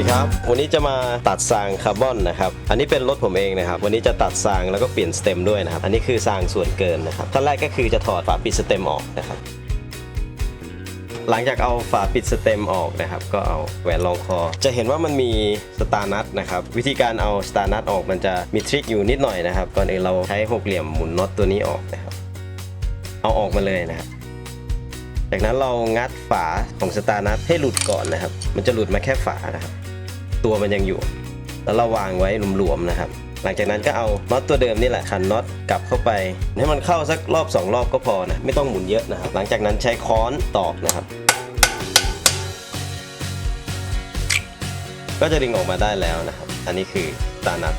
ดีครับ วันนี้จะมาตัดซางคาร์บอนนะครับ อันนี้เป็นรถผมเองนะครับ วันนี้จะตัดซางแล้วก็เปลี่ยนสเต็มด้วยนะครับ อันนี้คือซางส่วนเกินนะครับ ขั้นแรกก็คือจะถอดฝาปิดสเต็มออกนะครับ หลังจากเอาฝาปิดสเต็มออกนะครับ ก็เอาแหวนรองคอ จะเห็นว่ามันมีสตาร์นัทนะครับ วิธีการเอาสตาร์นัทออกมันจะมีทริคอยู่นิดหน่อยนะครับ ก่อนอื่นเราใช้หกเหลี่ยมหมุนน็อตตัวนี้ออกนะครับ เอาออกมาเลยนะครับจากนั้นเรางัดฝาของสตาร์นัทให้หลุดก่อนนะครับ มันจะหลุดมาแค่ฝานะครับ ตัวมันยังอยู่ แล้วเราวางไว้หลวมๆนะครับ หลังจากนั้นก็เอาน็อตตัวเดิมนี่แหละขันน็อตกลับเข้าไป ให้มันเข้าสักรอบ 2 รอบก็พอนะไม่ต้องหมุนเยอะนะครับ หลังจากนั้นใช้ค้อนตอกนะครับ ก็จะดึงออกมาได้แล้วนะครับ อันนี้คือตานัด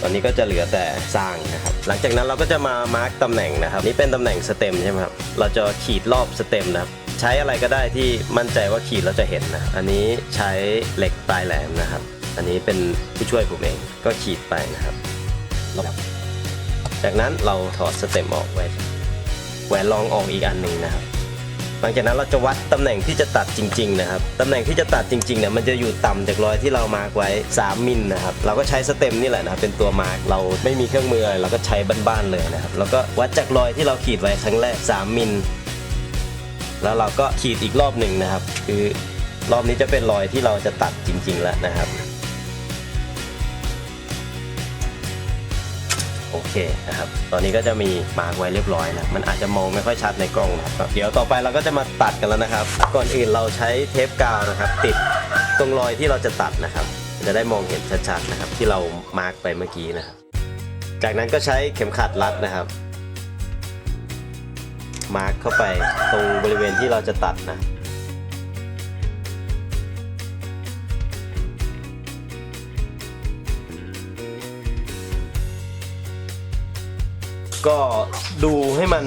ตอนนี้ก็จะเหลือแต่สร้างนะครับ หลังจากนั้นเราก็จะมามาร์กตำแหน่งนะครับ นี่เป็นตำแหน่งสเต็มใช่ไหมครับ เราจะขีดรอบสเต็มนะครับ ใช้อะไรก็ได้ที่มั่นใจว่าขีดแล้วจะเห็นนะครับอันนี้ใช้เหล็กปลายแหลมนะครับ อันนี้เป็นผู้ช่วยผมเองก็ขีดไปนะครับรอบจากนั้นเราถอดสเต็มออกไว้แหวนรองออกอีกอันหนึ่งนะครับ หลังจากนั้นเราจะวัดตำแหน่งที่จะตัดจริง ๆ นะครับตำแหน่งที่จะตัดจริงๆเนี่ยมันจะอยู่ต่ำจากรอยที่เรามาร์กไว้ 3 มิลนะครับเราก็ใช้สเต็มนี่แหละนะครับเป็นตัวมาร์กเราไม่มีเครื่องมืออะไรเราก็ใช้บ้านๆเลยนะครับแล้วก็วัดจากรอยที่เราขีดไว้ครั้งแรก 3 มิล แล้วเราก็ขีดอีกรอบหนึ่งนะครับ คือรอบนี้จะเป็นรอยที่เราจะตัดจริง ๆ แล้วนะครับ โอเคนะครับ ตอนนี้ก็จะมีมาร์กไว้เรียบร้อยนะมันอาจจะมองไม่ค่อยชัดในกล้องนะครับเดี๋ยวต่อไปเราก็จะมาตัดกันแล้วนะครับ ก่อนอื่นเราใช้เทปกาวนะครับ ติดตรงรอยที่เราจะตัดนะครับ จะได้มองเห็นชัดๆนะครับ ที่เรามาร์กไปเมื่อกี้นะครับ จากนั้นก็ใช้เข็มขัดรัดนะครับ มาร์กเข้าไปตรงบริเวณที่เราจะตัดนะก็ดูให้มัน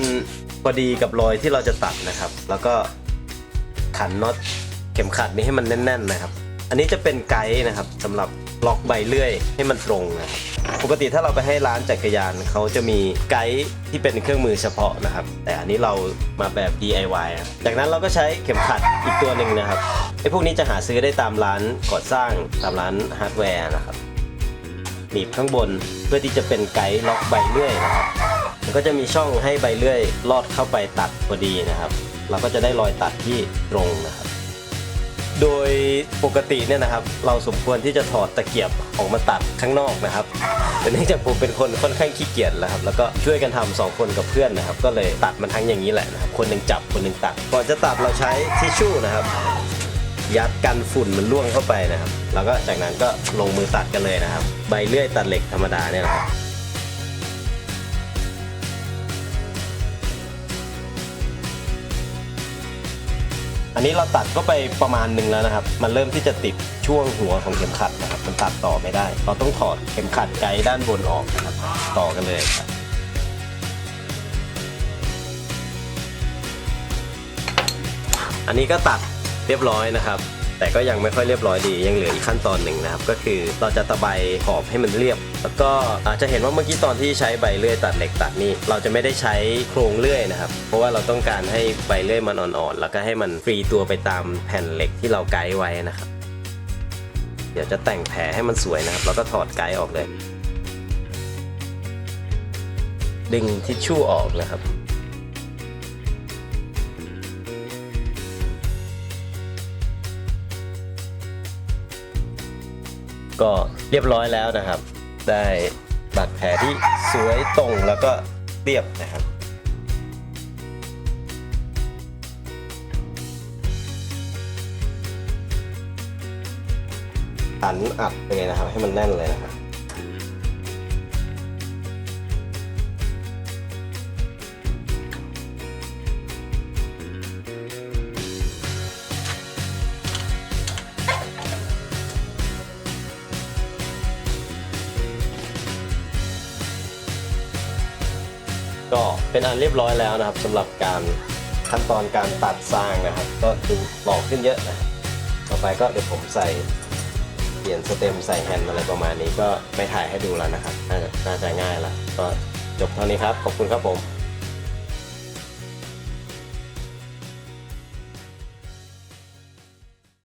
พอดีกับรอยที่เราจะตัดนะครับ แล้วก็ขันน็อตเข็มขัดนี้ให้มันแน่น ๆ นะครับ อันนี้จะเป็นไกด์นะครับสำหรับ ล็อกใบเลื่อยให้มันตรงนะครับปกติถ้าเราไปให้ร้านจักรยานเขาจะมีไกด์ที่เป็นเครื่องมือเฉพาะนะครับ แต่อันนี้เรามาแบบ DIY จากนั้นเราก็ใช้เข็มขัดอีกตัวหนึ่งนะครับไอ้พวกนี้จะหาซื้อได้ตามร้านก่อสร้างตามร้านฮาร์ดแวร์นะครับหนีบข้างบนเพื่อที่จะเป็นไกด์ล็อกใบเลื่อยนะครับมันก็จะมีช่องให้ใบเลื่อยลอดเข้าไปตัดพอดีนะครับ เราก็จะได้รอยตัดที่ตรงนะครับ โดยปกติเนี่ยนะครับ เราสมควรที่จะถอดตะเกียบออกมาตัดข้างนอกนะครับแต่เนื่องจากผมเป็นคนค่อนข้างขี้เกียจแล้วครับแล้วก็ช่วยกันทำสองคนกับเพื่อนนะครับ ก็เลยตัดมันทั้งอย่างนี้แหละนะครับคนหนึ่งจับคนหนึ่งตัดก่อนจะตัดเราใช้ทิชชู่นะครับ ยัดกันฝุ่นมันล่วงเข้าไปนะครับ แล้วก็จากนั้นก็ลงมือตัดกันเลยนะครับ ใบเลื่อยตัดเหล็กธรรมดาเนี่ยนะครับ อันนี้เราตัดก็ไปประมาณหนึ่งแล้วนะครับ มันเริ่มที่จะติดช่วงหัวของเข็มขัดนะครับ มันตัดต่อไม่ได้ เราต้องถอดเข็มขัดไกด์ด้านบนออกนะครับ ต่อกันเลยครับอันนี้ก็ตัดเรียบร้อยนะครับ แต่ก็ยังไม่ค่อยเรียบร้อยดี ยังเหลืออีกขั้นตอนหนึ่งนะครับ ก็คือเราจะตะไบขอบให้มันเรียบ แล้วก็อาจจะเห็นว่าเมื่อกี้ตอนที่ใช้ใบเลื่อยตัดเหล็กตัดนี่เราจะไม่ได้ใช้โครงเลื่อยนะครับ เพราะว่าเราต้องการให้ใบเลื่อยมันอ่อนๆ แล้วก็ให้มันฟรีตัวไปตามแผ่นเหล็กที่เราไกด์ไว้นะครับ เดี๋ยวจะแต่งแผลให้มันสวยนะครับ แล้วก็ถอดไกด์ออกเลย ดึงทิชชู่ออกนะครับก็เรียบร้อยแล้วนะครับ ได้บาดแผลที่สวยตรงแล้วก็เรียบนะครับ อันอัดเลยนะครับ ให้มันแน่นเลยนะครับ ก็เป็นอันเรียบร้อยแล้วนะครับสำหรับการขั้นตอนการตัดสร้างนะครับ ก็ดูหลอกขึ้นเยอะนะต่อไปก็เดี๋ยวผมใส่เปลี่ยนสเต็มใส่แฮนด์อะไรประมาณนี้ก็ไม่ถ่ายให้ดูแล้วนะครับ น่าจะน่าจะง่ายละก็จบเท่านี้ครับ ขอบคุณครับผม